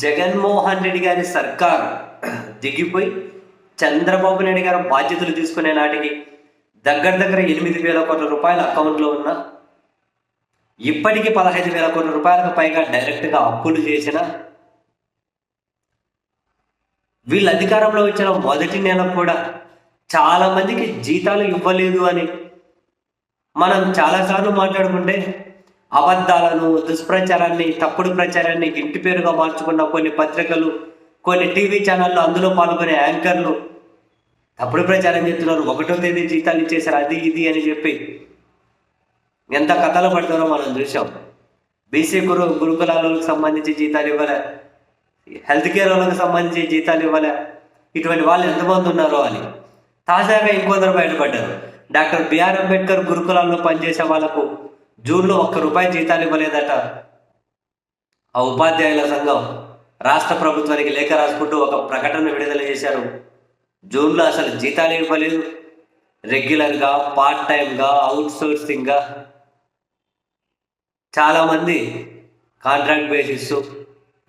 జగన్మోహన్ రెడ్డి గారి సర్కారు దిగిపోయి చంద్రబాబు నాయుడు గారు బాధ్యతలు తీసుకునే నాటికి దగ్గర దగ్గర ఎనిమిది వేల కోట్ల రూపాయల అకౌంట్లో ఉన్న ఇప్పటికీ పదహైదు వేల కోట్ల రూపాయలకు పైగా డైరెక్ట్గా అప్పులు చేసిన వీళ్ళు అధికారంలో వచ్చిన మొదటి నెల కూడా చాలామందికి జీతాలు ఇవ్వలేదు అని మనం చాలాసార్లు మాట్లాడుకుంటే అబద్ధాలను దుష్ప్రచారాన్ని తప్పుడు ప్రచారాన్ని ఇంటి పేరుగా మార్చుకున్న కొన్ని పత్రికలు కొన్ని టీవీ ఛానళ్ళు అందులో పాల్గొనే యాంకర్లు తప్పుడు ప్రచారం చేస్తున్నారు. ఒకటో తేదీ జీతాలు ఇచ్చేసారు అది ఇది అని చెప్పి ఎంత కథలు పడుతున్నారో మనం చూసాం బీసీ గురు గురుకులాలకు సంబంధించి జీతాలు ఇవ్వలే. హెల్త్ కేర్ వాళ్ళకి సంబంధించి జీతాలు ఇవ్వలే. ఇటువంటి వాళ్ళు ఎంతమంది ఉన్నారో అని. తాజాగా ఇంకొందరు బయటపడ్డారు. డాక్టర్ బిఆర్ అంబేద్కర్ గురుకులాల్లో పనిచేసే వాళ్ళకు జూన్లో ఒక్క రూపాయి జీతాలు ఇవ్వలేదట. ఆ ఉపాధ్యాయుల సంఘం రాష్ట్ర ప్రభుత్వానికి లేఖ రాసుకుంటూ ఒక ప్రకటన విడుదల చేశారు. జూన్లో అసలు జీతాలు ఇవ్వలేదు. రెగ్యులర్గా పార్ట్ టైంగా అవుట్ సోర్సింగ్గా చాలామంది కాంట్రాక్ట్ బేసిస్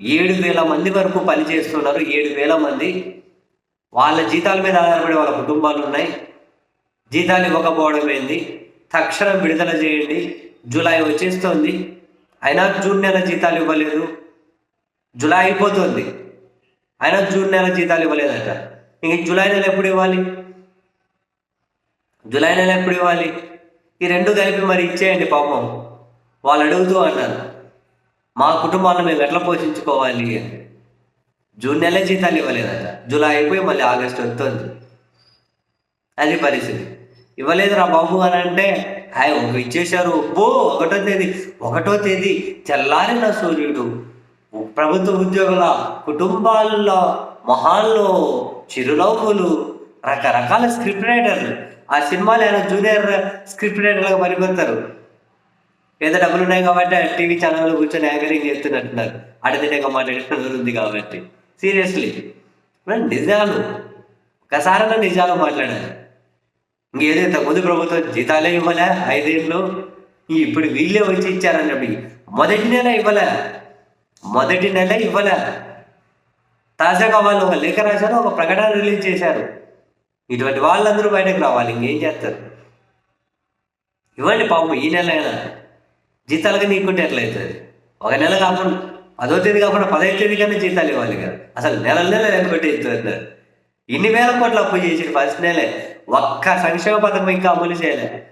ఏడు వేల మంది వరకు పని చేస్తున్నారు. ఏడు వేల మంది వాళ్ళ జీతాల మీద ఆధారపడి వాళ్ళ కుటుంబాలు ఉన్నాయి. జీతాలు ఇవ్వకపోవడం ఏంది? తక్షణం విడుదల చేయండి. జూలై వచ్చేస్తోంది. అయినా జూన్ నెల జీతాలు ఇవ్వలేదు. జూలై అయిపోతుంది. అయినా జూన్ నెల జీతాలు ఇవ్వలేదట. ఇంక జూలై నెల ఎప్పుడు ఇవ్వాలి? జూలై నెల ఎప్పుడు ఇవ్వాలి? ఈ రెండు కలిపి మరి ఇచ్చేయండి పాపం. వాళ్ళు అడుగుతూ అన్నారు. మా కుటుంబాలను మేము ఎట్లా పోషించుకోవాలి? అని జూన్ నెల జీతాలు ఇవ్వలేదట. జూలై అయిపోయి మళ్ళీ ఆగస్ట్ వస్తుంది. అది పరిస్థితి. ఇవ్వలేదు రా బాబు అని అంటే హాయ్ ఒక ఇచ్చేశారు. ఓ ఒకటో తేదీ ఒకటో తేదీ తెల్లారిన సూర్యుడు. ప్రభుత్వ ఉద్యోగుల కుటుంబాల్లో మొహాల్లో చిరునవ్వులు రకరకాల స్క్రిప్ట్ రైటర్లు. ఆ సినిమాలు ఆయన జూనియర్ స్క్రిప్ట్ రైటర్లుగా పనిపోతారు ఏదో డబ్బులు ఉన్నాయి కాబట్టి టీవీ ఛానల్లో కూర్చొని యాంకరింగ్ చేస్తున్నట్టున్నారు. అడదినగా మాట్లాడిన ఉంది కాబట్టి. సీరియస్లీ. నిజాలు. ఒకసారైనా నిజాలు మాట్లాడారు ఇంకేదైతే ముందు ప్రభుత్వం జీతాలే ఇవ్వలే ఐదేళ్ళు ఇప్పుడు వీళ్ళే వచ్చి ఇచ్చారని చెప్పి మొదటి నెల ఇవ్వలే. మొదటి నెల ఇవ్వలే. తాజాగా వాళ్ళు ఒక లేఖ రాశారు ఒక ప్రకటన రిలీజ్ చేశారు. ఇటువంటి వాళ్ళందరూ బయటకు రావాలి ఇంకేం చేస్తారు? ఇవ్వండి పాపం ఈ నెల అయినా జీతాలుగా నీకుంటే ఎట్లయితుంది ఒక నెల కాకుండా పదో తేదీ కాకుండా పదహైదు తేదీ కన్నా జీతాలు ఇవ్వాలి కదా. అసలు నెల నెల ఎగ్గొట్టి ఇస్తారు ఇన్ని వేల కోట్ల అప్పు చేసిన ఫస్ట్ నెలే ఒక్క సంక్షేమ పథకం ఇంకా అమలు చేయలే.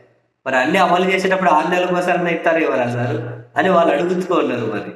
మరి అన్ని అమలు చేసేటప్పుడు ఆరు నెలలకు ఒకసారి ఇస్తారు ఎవరా సార్ అని వాళ్ళు అడుగుతూ ఉన్నారు మరి.